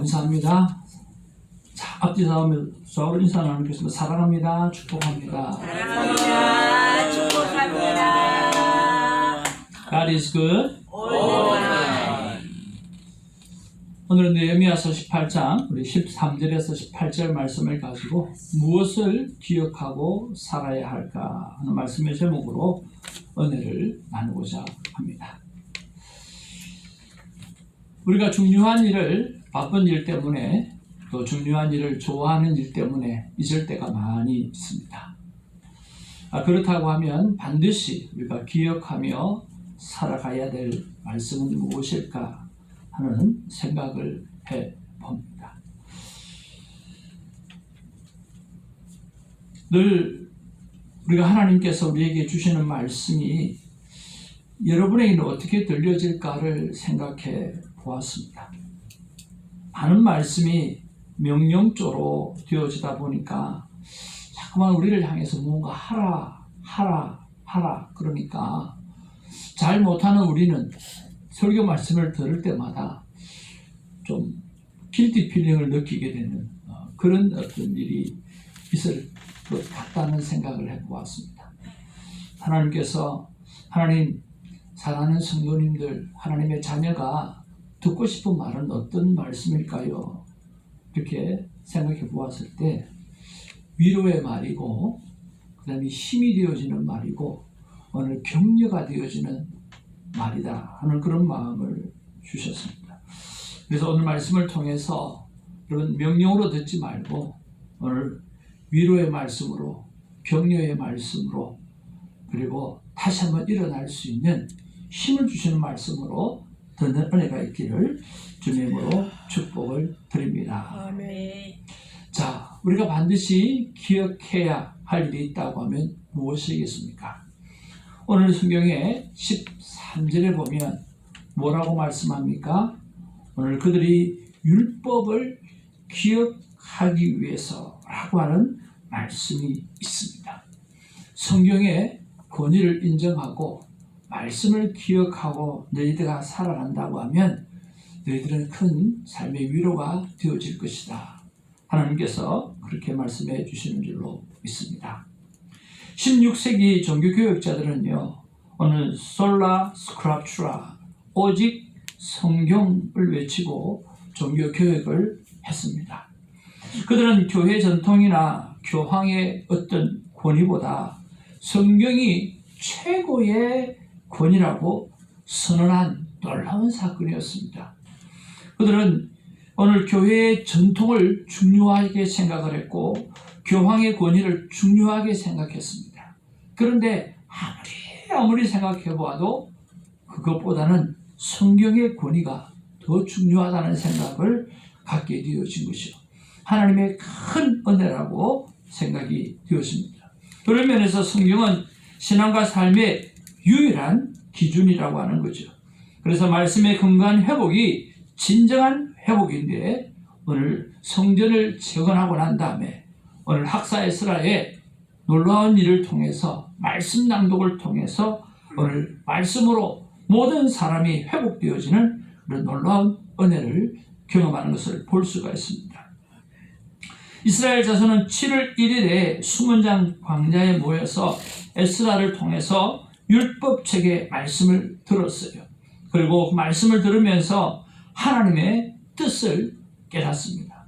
감사합니다. 자, 앞뒤 좌우로 인사 나누겠습니다. 사랑합니다. 축복합니다. 사랑합니다. 축복합니다. God is good. 오늘은 느헤미야서 18장 우리 13절에서 18절 말씀을 가지고 무엇을 기억하고 살아야 할까 하는 말씀의 제목으로 은혜를 나누고자 합니다. 우리가 중요한 일을 바쁜 일 때문에 또 중요한 일을 좋아하는 일 때문에 잊을 때가 많이 있습니다. 아, 그렇다고 하면 반드시 우리가 기억하며 살아가야 될 말씀은 무엇일까 하는 생각을 해 봅니다. 늘 우리가 하나님께서 우리에게 주시는 말씀이 여러분에게는 어떻게 들려질까를 생각해 보았습니다. 많은 말씀이 명령조로 되어지다 보니까 자꾸만 우리를 향해서 뭔가 하라, 하라, 하라 그러니까 잘 못하는 우리는 설교 말씀을 들을 때마다 좀 길티 필링을 느끼게 되는 어, 그런 어떤 일이 있을 것 같다는 생각을 해보았습니다. 하나님께서 하나님 사랑하는 성도님들 하나님의 자녀가 듣고 싶은 말은 어떤 말씀일까요? 이렇게 생각해 보았을 때 위로의 말이고 그 다음에 힘이 되어지는 말이고 오늘 격려가 되어지는 말이다 하는 그런 마음을 주셨습니다. 그래서 오늘 말씀을 통해서 여러분 명령으로 듣지 말고 오늘 위로의 말씀으로 격려의 말씀으로 그리고 다시 한번 일어날 수 있는 힘을 주시는 말씀으로 듣는 은혜가 있기를 주님으로 축복을 드립니다. 아멘. 자, 우리가 반드시 기억해야 할 일이 있다고 하면 무엇이겠습니까? 오늘 성경의 13절에 보면 뭐라고 말씀합니까? 오늘 그들이 율법을 기억하기 위해서라고 하는 말씀이 있습니다. 성경의 권위를 인정하고 말씀을 기억하고 너희들가 살아간다고 하면 너희들은 큰 삶의 위로가 되어질 것이다. 하나님께서 그렇게 말씀해 주시는 줄로 믿습니다. 16세기 종교교역자들은요, 오늘 솔라 스크랍추라, 오직 성경을 외치고 종교교역을 했습니다. 그들은 교회 전통이나 교황의 어떤 권위보다 성경이 최고의 권위라고 선언한 놀라운 사건이었습니다. 그들은 오늘 교회의 전통을 중요하게 생각을 했고 교황의 권위를 중요하게 생각했습니다. 그런데 아무리 아무리 생각해 보아도 그것보다는 성경의 권위가 더 중요하다는 생각을 갖게 되어진 것이요. 하나님의 큰 은혜라고 생각이 되었습니다. 그런 면에서 성경은 신앙과 삶의 유일한 기준이라고 하는 거죠. 그래서 말씀의 근간 회복이 진정한 회복인데 오늘 성전을 재건하고 난 다음에 오늘 학사 에스라의 놀라운 일을 통해서 말씀 낭독을 통해서 오늘 말씀으로 모든 사람이 회복되어지는 그런 놀라운 은혜를 경험하는 것을 볼 수가 있습니다. 이스라엘 자손은 7월 1일에 수문장 광야에 모여서 에스라를 통해서 율법책의 말씀을 들었어요. 그리고 그 말씀을 들으면서 하나님의 뜻을 깨닫습니다.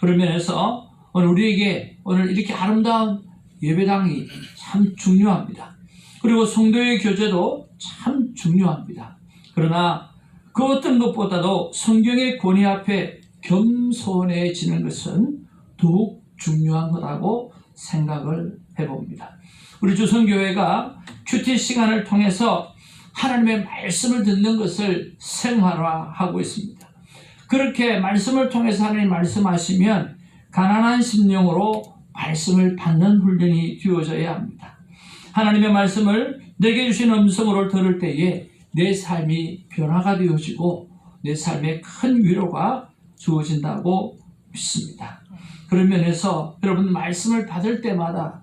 그런 면에서 오늘 우리에게 오늘 이렇게 아름다운 예배당이 참 중요합니다. 그리고 성도의 교제도 참 중요합니다. 그러나 그 어떤 것보다도 성경의 권위 앞에 겸손해지는 것은 더욱 중요한 거라고 생각을 해봅니다. 우리 주성교회가 큐티 시간을 통해서 하나님의 말씀을 듣는 것을 생활화하고 있습니다. 그렇게 말씀을 통해서 하나님 말씀하시면 가난한 심령으로 말씀을 받는 훈련이 되어져야 합니다. 하나님의 말씀을 내게 주신 음성으로 들을 때에 내 삶이 변화가 되어지고 내 삶에 큰 위로가 주어진다고 믿습니다. 그런 면에서 여러분 말씀을 받을 때마다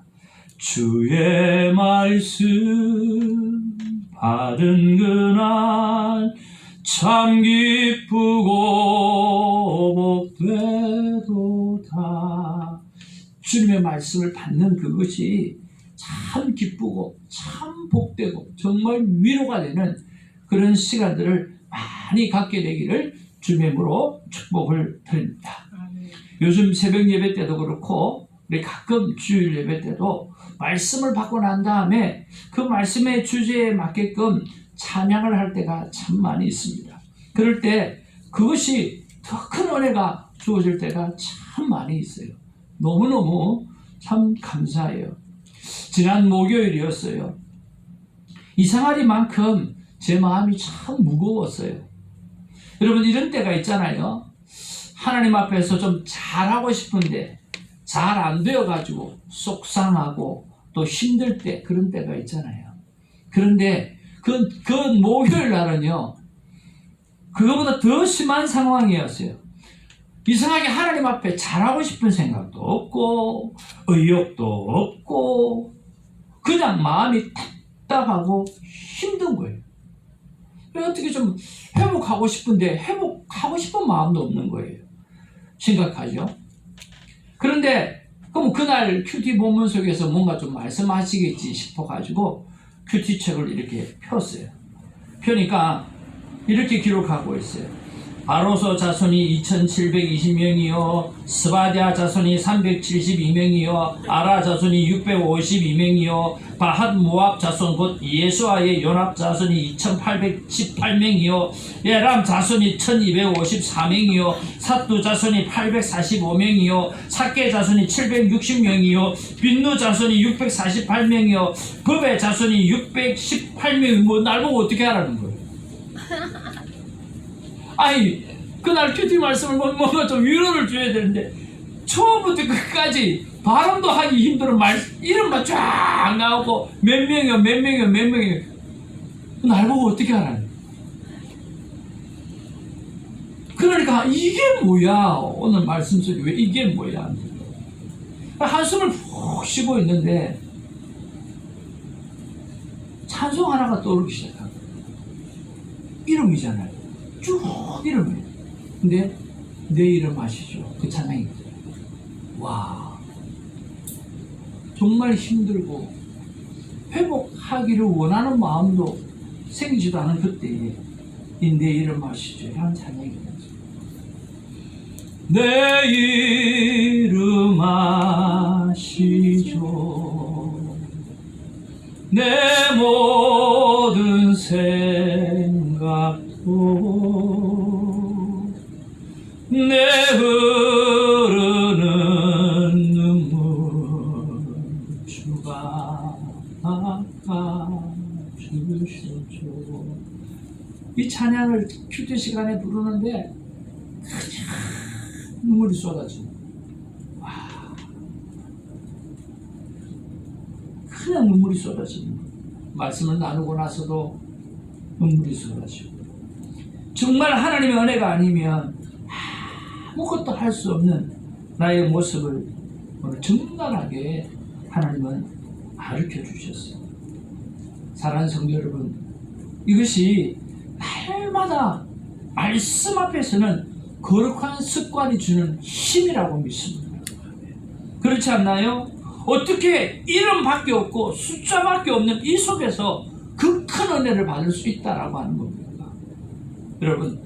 주의 말씀 받은 그날 참 기쁘고 복되도다 주님의 말씀을 받는 그것이 참 기쁘고 참 복되고 정말 위로가 되는 그런 시간들을 많이 갖게 되기를 주님으로 축복을 드립니다. 요즘 새벽 예배 때도 그렇고 우리 가끔 주일 예배 때도 말씀을 받고 난 다음에 그 말씀의 주제에 맞게끔 찬양을 할 때가 참 많이 있습니다. 그럴 때 그것이 더 큰 은혜가 주어질 때가 참 많이 있어요. 너무너무 참 감사해요. 지난 목요일이었어요. 이상하리만큼 제 마음이 참 무거웠어요. 여러분 이런 때가 있잖아요. 하나님 앞에서 좀 잘하고 싶은데 잘 안 되어가지고 속상하고 또 힘들 때 그런 때가 있잖아요. 그런데 그, 그 목요일 날은요. 그거보다 더 심한 상황이었어요. 이상하게 하나님 앞에 잘하고 싶은 생각도 없고 의욕도 없고 그냥 마음이 답답하고 힘든 거예요. 어떻게 좀 회복하고 싶은데 회복하고 싶은 마음도 없는 거예요. 심각하죠? 그런데 그럼 그날 큐티 본문 속에서 뭔가 좀 말씀하시겠지 싶어가지고 큐티 책을 이렇게 폈어요. 펴니까 이렇게 기록하고 있어요. 아로서 자손이 2720명이요 스바디아 자손이 372명이요 아라 자손이 652명이요 바핫 모압 자손 곧 예수아의 연합 자손이 2818명이요 예람 자손이 1254명이요 사뚜 자손이 845명이요 사케 자손이 760명이요 빈누 자손이 648명이요 법의 자손이 618명이 뭐 날 보고 어떻게 하라는 거예요 아니 그날 큐티 말씀을 뭐- 뭔가 좀 위로를 줘야 되는데 처음부터 끝까지 발음도 하기 힘들은 말 이름만 쫙 나오고 몇 명이요 몇 명이요 몇 명이요. 날 보고 어떻게 하라는 그러니까 이게 뭐야? 오늘 말씀 속에 왜 이게 뭐야? 한숨을 푹 쉬고 있는데 찬송 하나가 떠오르기 거예요. 이름이잖아요 쭉 이름이에요. 근데 내 이름 아시죠? 그 찬양이 와 정말 힘들고 회복하기를 원하는 마음도 생기지도 않은 그때에 이내 이름 아시죠? 하는 찬양이 내 이름 아시죠? 내 모든 생각 도내 흐르는 눈물 주가 닦아주셨죠 이 찬양을 큐티 시간에 부르는데 눈물이 쏟아지고 그냥 눈물이 쏟아지는. 말씀을 나누고 나서도 눈물이 쏟아지고 정말 하나님의 은혜가 아니면 아무것도 할 수 없는 나의 모습을 오늘 정갈하게 하나님은 가르쳐 주셨어요. 사랑하는 성도 여러분, 이것이 날마다 말씀 앞에서는 거룩한 습관이 주는 힘이라고 믿습니다. 그렇지 않나요? 어떻게 이름밖에 없고 숫자밖에 없는 이 속에서 그 큰 은혜를 받을 수 있다라고 하는 겁니다. 여러분,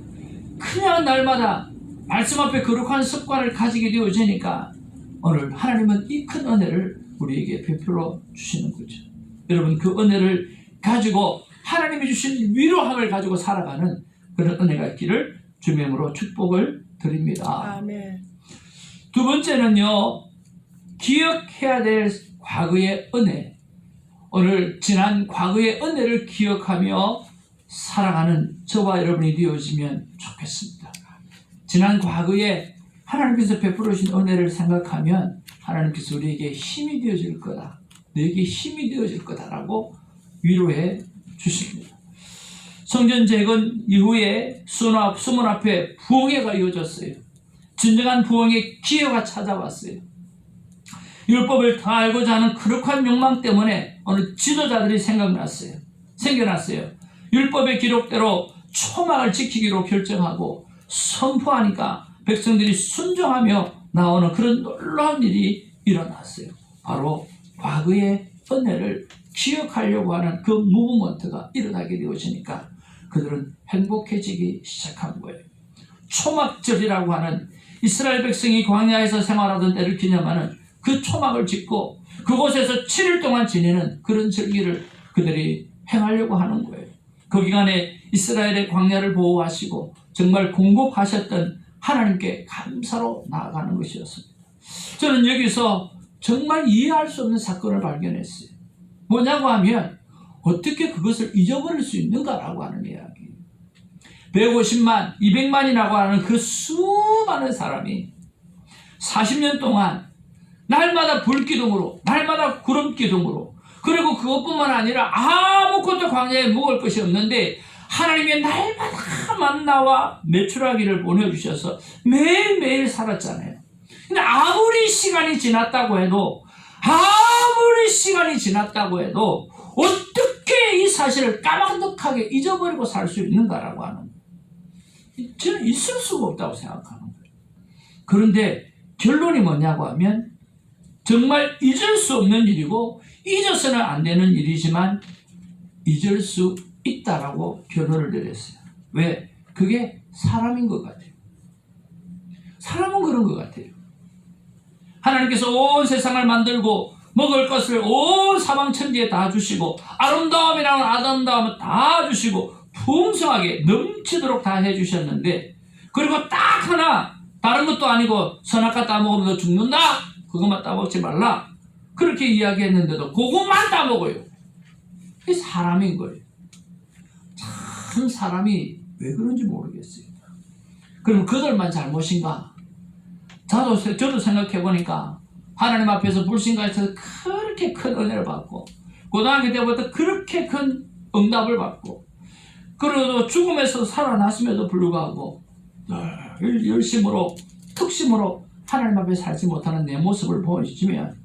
그냥 날마다 말씀 앞에 거룩한 습관을 가지게 되어지니까 오늘 하나님은 이 큰 은혜를 우리에게 베풀어 주시는 거죠. 여러분, 그 은혜를 가지고 하나님이 주신 위로함을 가지고 살아가는 그런 은혜가 있기를 주명으로 축복을 드립니다. 아멘. 두 번째는요, 기억해야 될 과거의 은혜. 오늘 지난 과거의 은혜를 기억하며 살아가는 저와 여러분이 되어지면 좋겠습니다. 지난 과거에 하나님께서 베풀어 주신 은혜를 생각하면 하나님께서 우리에게 힘이 되어질 거다. 너에게 힘이 되어질 거다라고 위로해 주십니다. 성전 재건 이후에 수문 앞, 수문 앞에 부흥회가 이어졌어요. 진정한 부흥의 기회가 찾아왔어요. 율법을 다 알고자 하는 거룩한 욕망 때문에 어느 지도자들이 생각났어요. 생겨났어요. 율법의 기록대로 초막을 지키기로 결정하고 선포하니까 백성들이 순종하며 나오는 그런 놀라운 일이 일어났어요. 바로 과거의 은혜를 기억하려고 하는 그 무브먼트가 일어나게 되어지니까 그들은 행복해지기 시작한 거예요. 초막절이라고 하는 이스라엘 백성이 광야에서 생활하던 때를 기념하는 그 초막을 짓고 그곳에서 7일 동안 지내는 그런 절기를 그들이 행하려고 하는 거예요. 그 기간에 이스라엘의 광야를 보호하시고 정말 공급하셨던 하나님께 감사로 나아가는 것이었습니다. 저는 여기서 정말 이해할 수 없는 사건을 발견했어요. 뭐냐고 하면 어떻게 그것을 잊어버릴 수 있는가라고 하는 이야기. 150만, 200만이라고 하는 그 수많은 사람이 40년 동안 날마다 불기둥으로, 날마다 구름기둥으로, 그리고 그것뿐만 아니라 아무것도 광야에 먹을 것이 없는데 하나님의 날마다 만나와 메추라기를 보내주셔서 매일매일 살았잖아요. 근데 아무리 시간이 지났다고 해도 아무리 시간이 지났다고 해도 어떻게 이 사실을 까마득하게 잊어버리고 살 수 있는가라고 하는 거예요. 저는 있을 수가 없다고 생각하는 거예요. 그런데 결론이 뭐냐고 하면 정말 잊을 수 없는 일이고 잊어서는 안 되는 일이지만 잊을 수 있다라고 결론을 내렸어요. 왜? 그게 사람인 것 같아요. 사람은 그런 것 같아요. 하나님께서 온 세상을 만들고 먹을 것을 온 사방 천지에 다 주시고 아름다움이라는 아름다움을 다 주시고 풍성하게 넘치도록 다 해주셨는데 그리고 딱 하나 다른 것도 아니고 선악과 따먹으면 너 죽는다 그것만 따먹지 말라 그렇게 이야기했는데도 그것만 따먹어요. 이게 사람인 거예요. 참 사람이 왜 그런지 모르겠어요. 그럼 그들만 잘못인가? 저도, 저도 생각해 보니까 하나님 앞에서 불신가에서 그렇게 큰 은혜를 받고 고등학교 때부터 그렇게 큰 응답을 받고 그리고 죽음에서 살아났음에도 불구하고 늘 열심으로 특심으로 하나님 앞에 살지 못하는 내 모습을 보여주면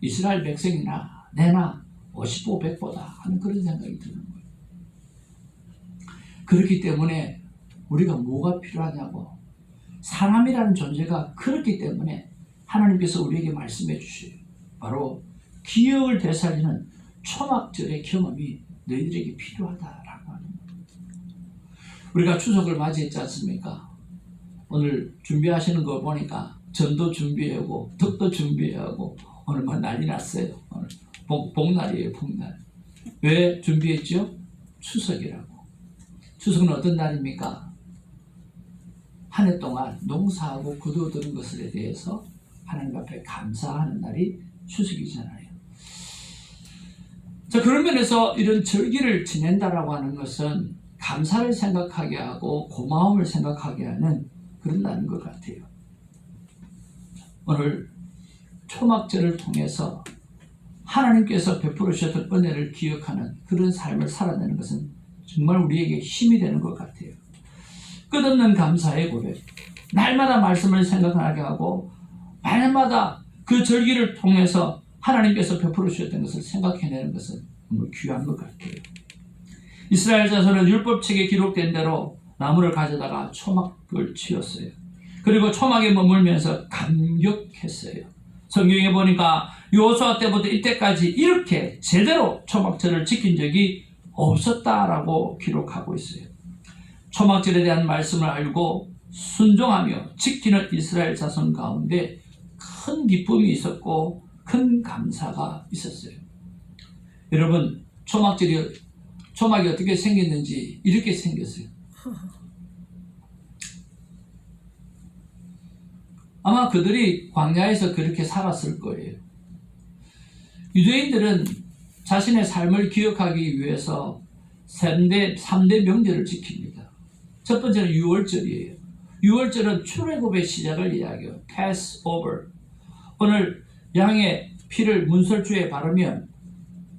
이스라엘 백성이나 내나 50보 100보다 하는 그런 생각이 드는 거예요. 그렇기 때문에 우리가 뭐가 필요하냐고 사람이라는 존재가 그렇기 때문에 하나님께서 우리에게 말씀해 주셔요. 바로 기억을 되살리는 초막절의 경험이 너희들에게 필요하다라고 하는 거예요. 우리가 추석을 맞이했지 않습니까? 오늘 준비하시는 거 보니까 전도 준비하고 덕도 준비하고 오늘 뭐 난리 났어요. 오늘 복, 복날이에요, 복날. 왜 준비했죠? 추석이라고. 추석은 어떤 날입니까? 한 해 동안 농사하고 거두어들은 것에 대해서 하나님 앞에 감사하는 날이 추석이잖아요. 자, 그런 면에서 이런 절기를 지낸다라고 하는 것은 감사를 생각하게 하고 고마움을 생각하게 하는 그런 날인 것 같아요. 오늘 초막절을 통해서 하나님께서 베풀어 주셨던 은혜를 기억하는 그런 삶을 살아내는 것은 정말 우리에게 힘이 되는 것 같아요. 끝없는 감사의 고백. 날마다 말씀을 생각하게 하고 날마다 그 절기를 통해서 하나님께서 베풀어 주셨던 것을 생각해내는 것은 정말 귀한 것 같아요. 이스라엘 자손은 율법책에 기록된 대로 나무를 가져다가 초막을 치었어요. 그리고 초막에 머물면서 감격했어요. 성경에 보니까 요수아 때부터 이때까지 이렇게 제대로 초막절을 지킨 적이 없었다라고 기록하고 있어요. 초막절에 대한 말씀을 알고 순종하며 지키는 이스라엘 자손 가운데 큰 기쁨이 있었고 큰 감사가 있었어요. 여러분 초막절이 초막이 어떻게 생겼는지 이렇게 생겼어요. 아마 그들이 광야에서 그렇게 살았을 거예요. 유대인들은 자신의 삶을 기억하기 위해서 3대, 3대 명절을 지킵니다. 첫 번째는 6월절이에요. 6월절은 출애굽의 시작을 이야기해요. Passover. 오늘 양의 피를 문설주에 바르면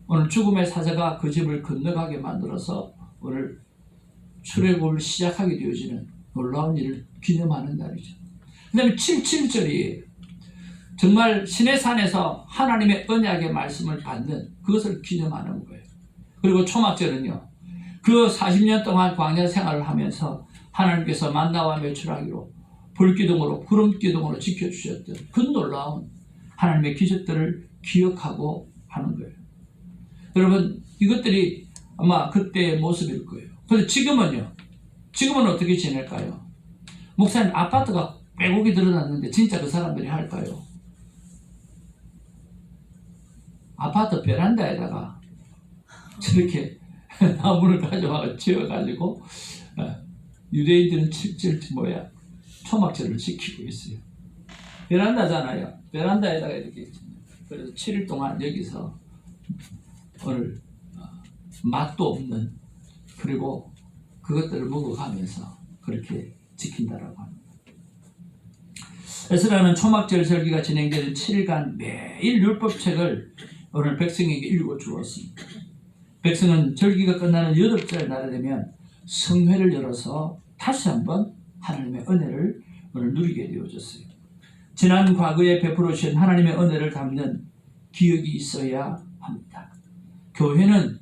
오늘 죽음의 사자가 그 집을 건너가게 만들어서 오늘 출애굽을 시작하게 되어지는 놀라운 일을 기념하는 날이죠. 그 다음에 77절이에요. 정말 신의 산에서 하나님의 언약의 말씀을 받는 그것을 기념하는 거예요. 그리고 초막절은요. 그 40년 동안 광야 생활을 하면서 하나님께서 만나와 매출하기로 불기둥으로 구름기둥으로 지켜주셨던 그 놀라운 하나님의 기적들을 기억하고 하는 거예요. 여러분 이것들이 아마 그때의 모습일 거예요. 그런데 지금은요. 지금은 어떻게 지낼까요? 목사님 아파트가 빼곡히 드러났는데 진짜 그 사람들이 할까요? 아파트 베란다에다가 저렇게 나무를 가져와 지어가지고 어, 유대인들은 칠질 뭐야 초막절을 지키고 있어요. 베란다잖아요. 베란다에다가 이렇게 그래서 7일 동안 여기서 오늘 어, 맛도 없는 그리고 그것들을 먹어가면서 그렇게 지킨다라고 합니다. 에스라는 초막절 설기가 진행되는 7일간 매일 율법책을 오늘 백성에게 읽어 주었습니다. 백성은 절기가 끝나는 여덟째 날이 되면 성회를 열어서 다시 한번 하나님의 은혜를 오늘 누리게 되어졌어요. 지난 과거에 베풀어 주신 하나님의 은혜를 담는 기억이 있어야 합니다. 교회는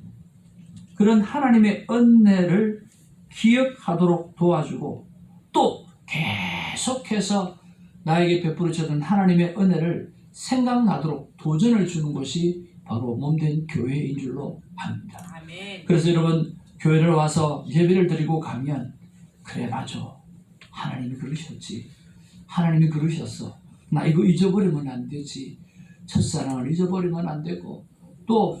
그런 하나님의 은혜를 기억하도록 도와주고 또 계속해서 나에게 베풀어 주던 하나님의 은혜를 생각나도록 도전을 주는 것이 바로 몸된 교회인 줄로 압니다. 아멘. 그래서 여러분 교회를 와서 예배를 드리고 가면 그래 맞아 하나님이 그러셨지 하나님이 그러셨어 나 이거 잊어버리면 안 되지 첫사랑을 잊어버리면 안 되고 또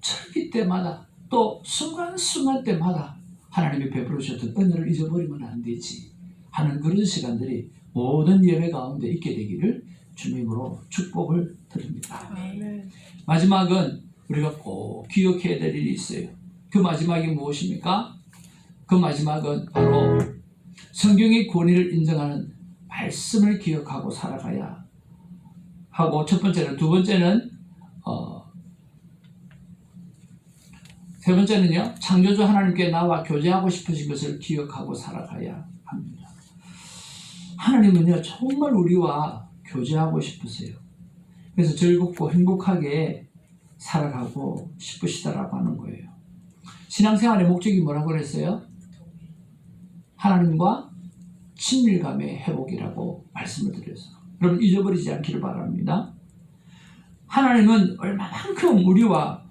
철기 때마다 또 순간순간 때마다 하나님이 베풀어 주셨던 은혜를 잊어버리면 안 되지 하는 그런 시간들이 모든 예배 가운데 있게 되기를 주님으로 축복을 드립니다. 아멘. 마지막은 우리가 꼭 기억해야 될 일이 있어요. 그 마지막이 무엇입니까? 그 마지막은 바로 성경의 권위를 인정하는 말씀을 기억하고 살아가야 하고 첫 번째는 두 번째는 어, 세 번째는요 창조주 하나님께 나와 교제하고 싶으신 것을 기억하고 살아가야 합니다. 하나님은요 정말 우리와 교제하고 싶으세요. 그래서 즐겁고 행복하게 살아가고 싶으시다라고 하는 거예요. 신앙생활의 목적이 뭐라고 그랬어요? 하나님과 친밀감의 회복이라고 말씀을 드려서 여러분 잊어버리지 않기를 바랍니다. 하나님은 얼마만큼 우리와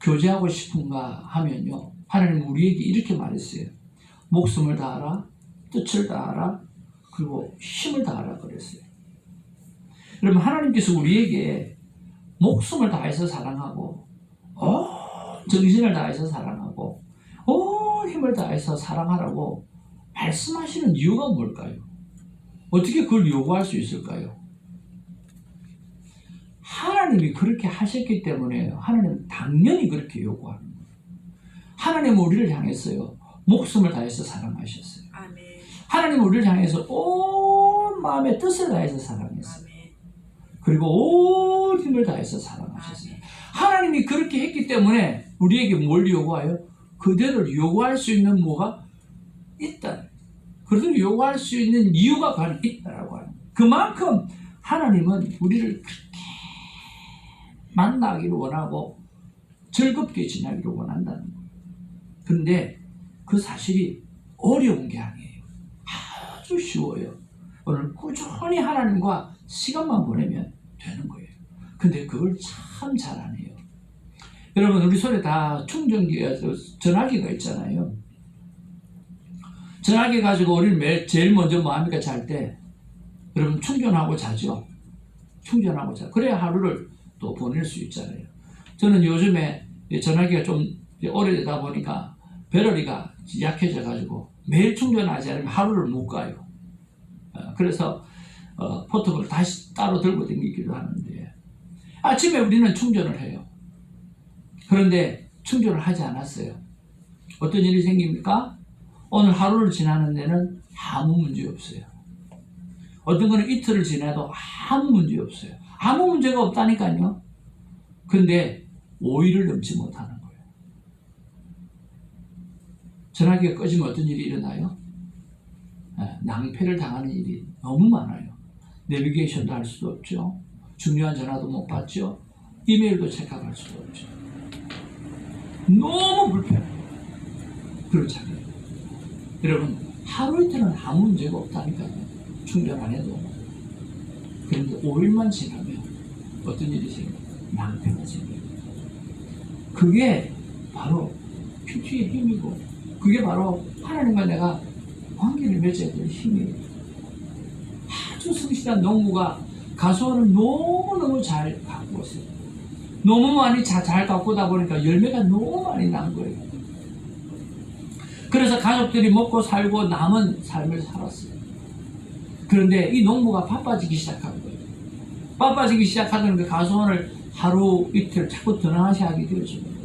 교제하고 싶은가 하면요. 하나님 우리에게 이렇게 말했어요. 목숨을 다하라, 뜻을 다하라, 그리고 힘을 다하라 그랬어요. 여러분 하나님께서 우리에게 목숨을 다해서 사랑하고 온 정신을 다해서 사랑하고 온 힘을 다해서 사랑하라고 말씀하시는 이유가 뭘까요? 어떻게 그걸 요구할 수 있을까요? 하나님이 그렇게 하셨기 때문에 하나님은 당연히 그렇게 요구하는 거예요. 하나님은 우리를 향해서요 목숨을 다해서 사랑하셨어요. 아멘. 하나님은 우리를 향해서 온 마음의 뜻을 다해서 사랑했어요. 그리고 온 힘을 다해서 사랑하셨어요. 하나님이 그렇게 했기 때문에 우리에게 뭘 요구하여? 그대를 요구할 수 있는 뭐가 있다. 그들을 요구할 수 있는 이유가 있다라고 하는 거예요. 그만큼 하나님은 우리를 그렇게 만나기를 원하고 즐겁게 지나기를 원한다는 거예요. 근데 그 사실이 어려운 게 아니에요. 아주 쉬워요. 오늘 꾸준히 하나님과 시간만 보내면 되는 거예요. 근데 그걸 참 잘 안 해요. 여러분 우리 손에 다 충전기가 전화기가 있잖아요. 전화기 가지고 우리는 매, 제일 먼저 뭐 합니까 잘 때? 여러분 충전하고 자죠. 충전하고 자. 그래야 하루를 또 보낼 수 있잖아요. 저는 요즘에 이 전화기가 좀 오래되다 보니까 배터리가 약해져 가지고 매일 충전하지 않으면 하루를 못 가요. 어, 그래서 어, 포트볼을 다시 따로 들고 다니기도 하는데 아침에 우리는 충전을 해요. 그런데 충전을 하지 않았어요. 어떤 일이 생깁니까? 오늘 하루를 지나는 데는 아무 문제 없어요. 어떤 거는 이틀을 지나도 아무 문제 없어요. 아무 문제가 없다니까요. 근데 5일을 넘지 못하는 거예요. 전화기가 꺼지면 어떤 일이 일어나요? 예, 낭패를 당하는 일이 너무 많아요. 내비게이션도 할 수도 없죠. 중요한 전화도 못 받죠. 이메일도 체크할 수도 없죠. 너무 불편해요. 그렇잖아요. 여러분, 하루 이틀은 아무 문제가 없다니까요. 충전 안 해도. 그런데 5일만 지나면 어떤 일이 생겨요? 낭패가 생겨요. 그게 바로 피투의 힘이고 그게 바로 하나님과 내가 관계를 맺어야 될 힘이에요. 아주 성실한 농부가 가수원을 너무너무 잘 가꾸었어요. 너무 많이 자- 잘 가꾸다 보니까 열매가 너무 많이 난 거예요. 그래서 가족들이 먹고 살고 남은 삶을 살았어요. 그런데 이 농부가 바빠지기 시작한 거예요. 바빠지기 시작하던 그 가수원을 하루 이틀 자꾸 등한시 하게 거예요.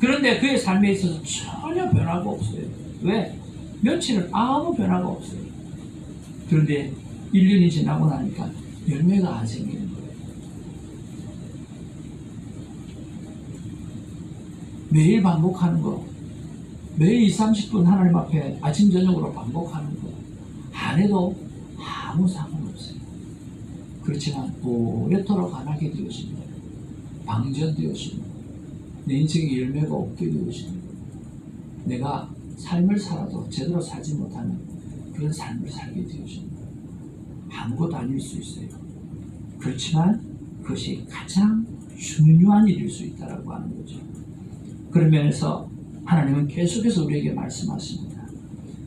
그런데 그의 삶에 있어서 전혀 변화가 없어요. 왜? 며칠은 아무 변화가 없어요. 그런데 1년이 지나고 나니까 열매가 안 생기는 거예요. 매일 반복하는 거, 매일 2, 30분 하나님 앞에 아침, 저녁으로 반복하는 거, 안 해도 아무 상관없어요. 그렇지만 오래도록 안 하게. 방전되어진 거예요. 내 인생에 열매가 없게 되어진 거예요. 내가 삶을 살아도 제대로 살지 못하는 그런 삶을 살게 되어진 거예요. 아무것도 아닐 수 있어요. 그렇지만 그것이 가장 중요한 일일 수 있다라고 하는 거죠. 그런 면에서 하나님은 계속해서 우리에게 말씀하십니다.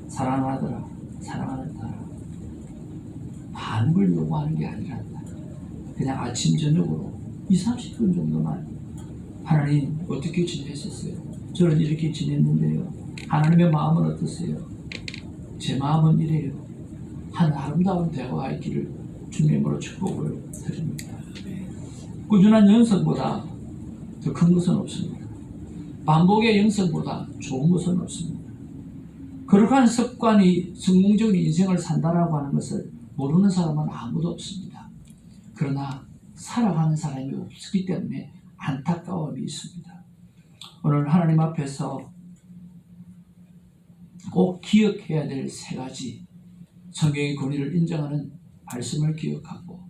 사랑하더라, 사랑하더라. 많은 걸 요구하는 게 아니라 그냥 아침 저녁으로 2, 30분 정도만 하나님 어떻게 지내셨어요? 저는 이렇게 지냈는데요. 하나님의 마음은 어떠세요? 제 마음은 이래요. 한 아름다운 대화가 있기를 주님으로 축복을 드립니다. 꾸준한 연습보다 더 큰 것은 없습니다. 반복의 연습보다 좋은 것은 없습니다. 거룩한 습관이 성공적인 인생을 산다라고 하는 것을 모르는 사람은 아무도 없습니다. 그러나 살아가는 사람이 없기 때문에 안타까움이 있습니다. 오늘 하나님 앞에서 꼭 기억해야 될 세 가지 성경의 권위를 인정하는 말씀을 기억하고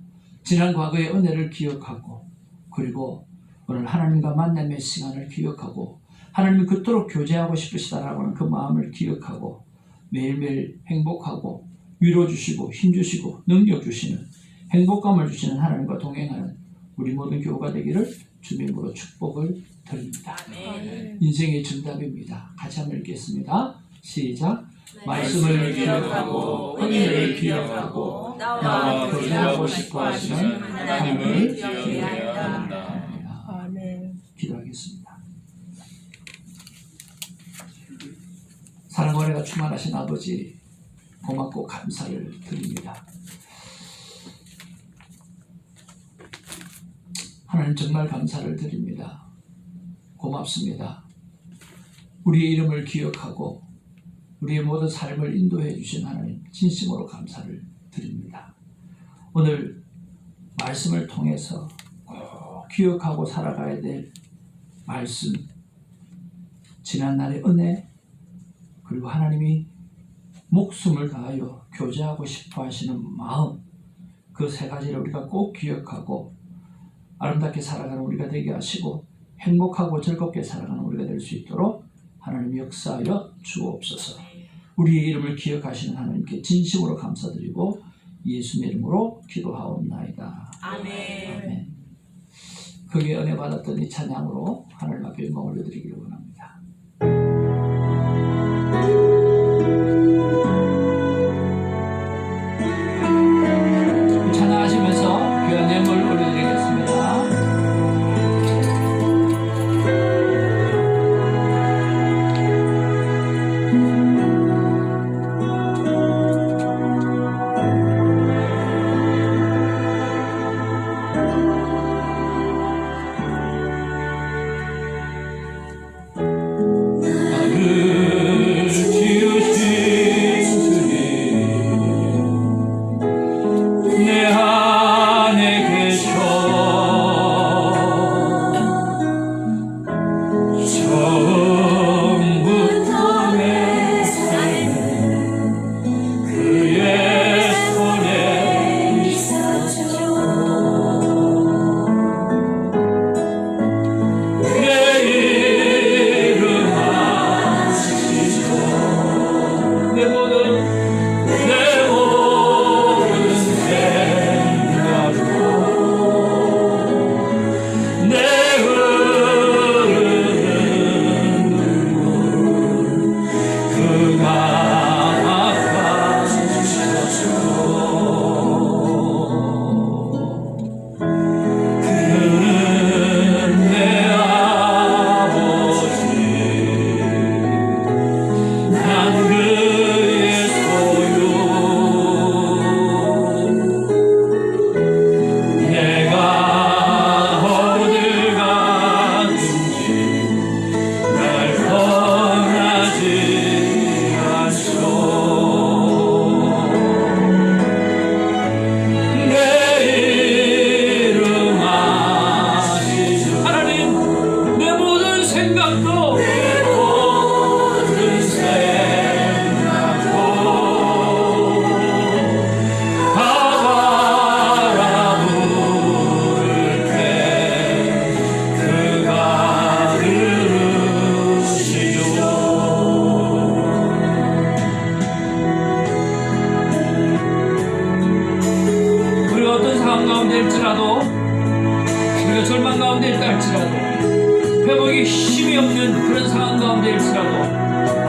지난 과거의 은혜를 기억하고 그리고 오늘 하나님과 만남의 시간을 기억하고 하나님이 그토록 교제하고 싶으시다라고 하는 그 마음을 기억하고 매일매일 행복하고 위로 주시고 힘 주시고 능력 주시는 행복감을 주시는 하나님과 동행하는 우리 모든 교우가 되기를 주님으로 축복을 드립니다. 아멘. 인생의 정답입니다. 같이 한번 읽겠습니다. 시작. 말씀을 기억하고 은혜를 기억하고 나와 교제하고 싶어 하시는 하나님을 기억해야 한다. 아멘. 기도하겠습니다. 사랑과 은혜가 충만하신 아버지 고맙고 감사를 드립니다. 하나님 정말 감사를 드립니다. 고맙습니다. 우리의 이름을 기억하고 우리의 모든 삶을 인도해 주신 하나님 진심으로 감사를 드립니다. 오늘 말씀을 통해서 꼭 기억하고 살아가야 될 말씀, 지난날의 은혜, 그리고 하나님이 목숨을 다하여 교제하고 싶어 하시는 마음, 그 세 가지를 우리가 꼭 기억하고 아름답게 살아가는 우리가 되게 하시고 행복하고 즐겁게 살아가는 우리가 될 수 있도록 하나님 역사하여 주옵소서. 우리의 이름을 기억하시는 하나님께 진심으로 감사드리고 예수의 이름으로 기도하옵나이다. 아멘. 아멘. 크게 은혜 받았던 이 찬양으로 하나님 앞에 영광 올려드리기를 원합니다.